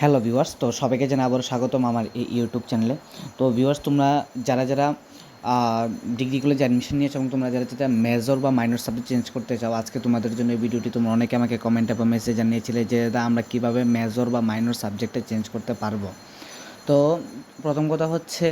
Hello viewers, তো সবাইকে জানাই আবার স্বাগতম আমার এই ইউটিউব চ্যানেলে। তো ভিউয়ার্স, তোমরা যারা যারা ডিগ্রি কলেজে অ্যাডমিশন নিয়েছো এবং তোমরা যারা যেটা মেজর বা মাইনর সাবজেক্ট চেঞ্জ করতে চাও, আজকে তোমাদের জন্য এই ভিডিওটি তোমরা অনেকে আমাকে কমেন্টে বা মেসেজ জানিয়েছিলে যে দাদা আমরা কীভাবে মেজর বা মাইনর সাবজেক্টে চেঞ্জ করতে পারব? তো প্রথম কথা হচ্ছে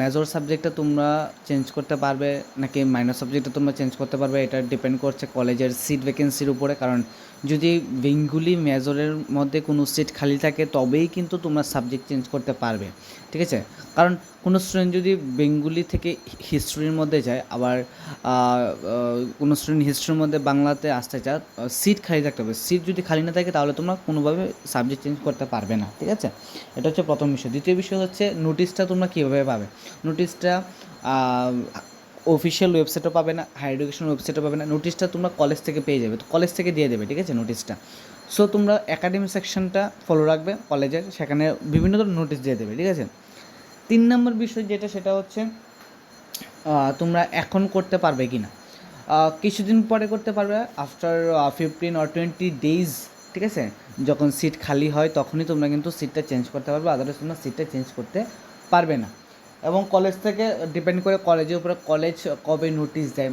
মেজর সাবজেক্টটা তোমরা চেঞ্জ করতে পারবে নাকি মাইনর সাবজেক্টটা তোমরা চেঞ্জ করতে পারবে, এটা ডিপেন্ড করছে কলেজের সিট ভ্যাকেন্সির উপরে। কারণ যদি বেঙ্গুলি মেজরের মধ্যে কোনো সিট খালি থাকে, তবেই কিন্তু তোমরা সাবজেক্ট চেঞ্জ করতে পারবে। ঠিক আছে? কারণ কোনো স্টুডেন্ট যদি বেঙ্গুলি থেকে হিস্ট্রির মধ্যে যায়, আবার কোনো স্টুডেন্ট হিস্ট্রির মধ্যে বাংলাতে আসতে চায় সিট খালি থাকতে হবে। সিট যদি খালি না থাকে, তাহলে তোমরা কোনোভাবে সাবজেক্ট চেঞ্জ করতে পারবে না। ঠিক আছে? এটা হচ্ছে প্রথম বিষয়। দ্বিতীয় বিষয় হচ্ছে নোটিশটা তোমরা কীভাবে পাবে? নোটিশটা অফিসিয়াল ওয়েবসাইটও পাবে না হায়ার এডুকেশন ওয়েবসাইটও পাবে না। নোটিশটা তোমরা কলেজ থেকে পেয়ে যাবে। তো কলেজ থেকে দিয়ে দেবে, ঠিক আছে? নোটিশটা সো তোমরা একাডেমি সেকশনটা ফলো রাখবে কলেজের সেখানে বিভিন্ন ধরনের নোটিশ দিয়ে দেবে, ঠিক আছে? তিন নম্বর বিষয় যেটা, সেটা হচ্ছে তোমরা এখন করতে পারবে কি না। কিছুদিন পরে করতে পারবে after fifteen or twenty days ঠিক আছে? যখন সিট খালি হয়, তখনই তোমরা কিন্তু সিটটা চেঞ্জ করতে পারবে। আদারওয়াইজ তোমরা সিটটা চেঞ্জ করতে পারবে না। এবং কলেজ থেকে ডিপেন্ড করে কলেজের উপরে কলেজ কবে নোটিশ দেয়।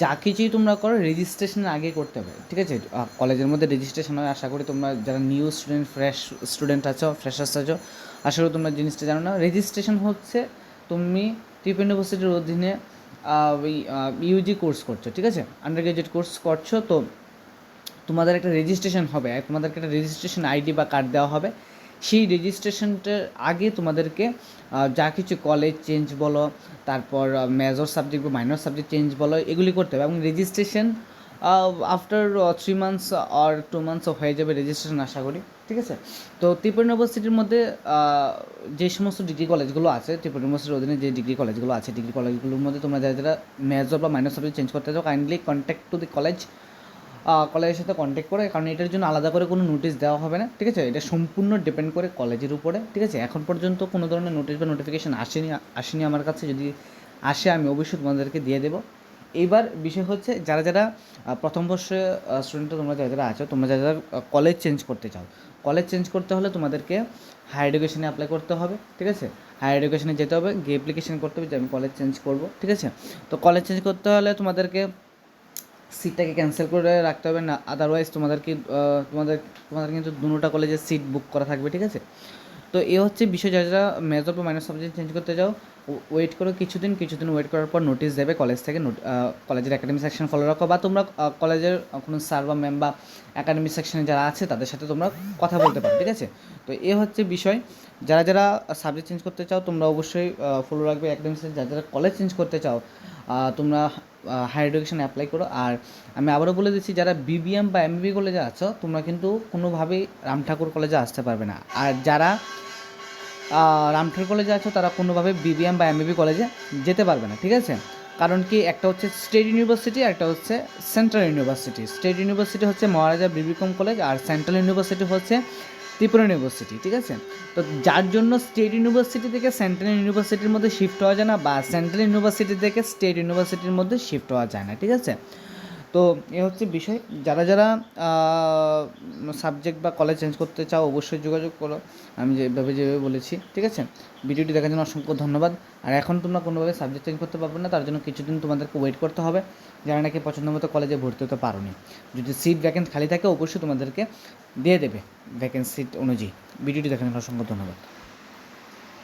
যা কিছুই তোমরা করো রেজিস্ট্রেশনের আগে করতে হবে, ঠিক আছে? কলেজের মধ্যে রেজিস্ট্রেশন হয়, আশা করি তোমরা যারা নিউ স্টুডেন্ট ফ্রেশ স্টুডেন্ট আছো ফ্রেশার্স আছো, আশা করি তোমরা জিনিসটা জানো না। রেজিস্ট্রেশন হচ্ছে তুমি টিপ ইউনিভার্সিটির অধীনে ওই ইউজি কোর্স করছ, ঠিক আছে? আন্ডার গ্রাজুয়েট কোর্স করছ, তো তোমাদের একটা রেজিস্ট্রেশন হবে, তোমাদেরকে একটা রেজিস্ট্রেশন আইডি বা কার্ড দেওয়া হবে। সেই রেজিস্ট্রেশনটার আগে তোমাদেরকে যা কিছু কলেজ চেঞ্জ বলো, তারপর মেজর সাবজেক্ট বা মাইনর সাবজেক্ট চেঞ্জ বলো, এগুলি করতে হবে এবং রেজিস্ট্রেশন আফটার থ্রি মান্থস আর টু মান্থস হয়ে যাবে রেজিস্ট্রেশন আশা করি, ঠিক আছে? তো ত্রিপুরা ইউনিভার্সিটির মধ্যে যে সমস্ত ডিগ্রি কলেজগুলো আছে, ত্রিপুরা ইউনিভার্সিটির অধীনে যে ডিগ্রি কলেজগুলো আছে ডিগ্রি কলেজগুলোর মধ্যে তোমরা যারা যারা মেজর বা মাইনর সাবজেক্ট চেঞ্জ করতে চাও kindly contact to the college কলেজের সাথে কন্ট্যাক্ট করে, কারণ এটার জন্য আলাদা করে কোনো নোটিশ দেওয়া হবে না, ঠিক আছে? এটা সম্পূর্ণ ডিপেন্ড করে কলেজের উপরে, ঠিক আছে? এখন পর্যন্ত কোনো ধরনের নোটিশ বা নোটিফিকেশান আসেনি আসেনি আমার কাছে। যদি আসে, আমি অবশ্যই তোমাদেরকে দিয়ে দেবো। এইবার বিষয় হচ্ছে, যারা যারা প্রথম বর্ষে স্টুডেন্ট তোমরা যারা যারা আছো, তোমরা যারা যারা কলেজ চেঞ্জ করতে চাও কলেজ চেঞ্জ করতে হলে তোমাদেরকে হায়ার এডুকেশনে অ্যাপ্লাই করতে হবে, ঠিক আছে? হায়ার এডুকেশনে যেতে হবে, গিয়ে অ্যাপ্লিকেশন করতে হবে যে আমি কলেজ চেঞ্জ করব, ঠিক আছে? তো কলেজ চেঞ্জ করতে হলে তোমাদেরকে সিটটাকে ক্যান্সেল করে রাখতে হবে না আদারওয়াইজ তোমাদেরকে তোমাদের তোমাদের কিন্তু দুটা কলেজের সিট বুক করা থাকবে, ঠিক আছে? তো এ হচ্ছে বিষয়, যারা যারা মেজর বা মাইনর সাবজেক্ট চেঞ্জ করতে যাও ওয়েট করো কিছুদিন কিছুদিন ওয়েট করার পর নোটিশ দেবে কলেজ থেকে কলেজের একাডেমি সেকশন ফলো রাখো, বা তোমরা কলেজের কোনো স্যার বা ম্যাম বা একাডেমি সেকশনে যারা আছে, তাদের সাথে তোমরা কথা বলতে পারো, ঠিক আছে? তো এ হচ্ছে বিষয়, যারা যারা সাবজেক্ট চেঞ্জ করতে চাও, তোমরা অবশ্যই ফলো রাখবে একাডেমি সেকশন যারা যারা কলেজ চেঞ্জ করতে চাও তোমরা হায়ার এডুকেশন অ্যাপ্লাই করো। আর আমি আবারও বলে দিচ্ছি, যারা বিবিএম বা এমবি কলেজে আছো, তোমরা কিন্তু কোনোভাবেই রাম ঠাকুর কলেজে আসতে পারবে না। আর যারা রামঠাকুর কলেজে আছো, তারা কোনোভাবে বিবিএম বা এমবিবি কলেজে যেতে পারবে না, ঠিক আছে? কারণ কি, একটা হচ্ছে স্টেট ইউনিভার্সিটি একটা হচ্ছে সেন্ট্রাল ইউনিভার্সিটি স্টেট ইউনিভার্সিটি হচ্ছে মহারাজা বিবিকম কলেজ আর সেন্ট্রাল ইউনিভার্সিটি হচ্ছে ত্রিপুরা ইউনিভার্সিটি ঠিক আছে? তো যার জন্য স্টেট ইউনিভার্সিটি থেকে সেন্ট্রাল ইউনিভার্সিটির মধ্যে শিফট হওয়া যায় না বা সেন্ট্রাল ইউনিভার্সিটি থেকে স্টেট ইউনিভার্সিটির মধ্যে শিফট হওয়া যায় না, ঠিক আছে? তো এ হচ্ছে বিষয়। যারা যারা সাবজেক্ট বা কলেজ চেঞ্জ করতে চাও, অবশ্যই যোগাযোগ করো। আমি যেভাবে যেভাবে বলেছি, ঠিক আছে? ভিডিওটি দেখার জন্য অসংখ্য ধন্যবাদ। আর এখন তোমরা কোনোভাবে সাবজেক্ট চেঞ্জ করতে পারবে না, তার জন্য কিছুদিন তোমাদেরকে ওয়েট করতে হবে। যারা নাকি পছন্দ মতো কলেজে ভর্তি হতে পারো নি যদি সিট ভ্যাকেন্ট খালি থাকে, অবশ্যই তোমাদেরকে দিয়ে দেবে ভ্যাকেন্সি সিট অনুযায়ী। ভিডিওটি দেখার জন্য অসংখ্য ধন্যবাদ।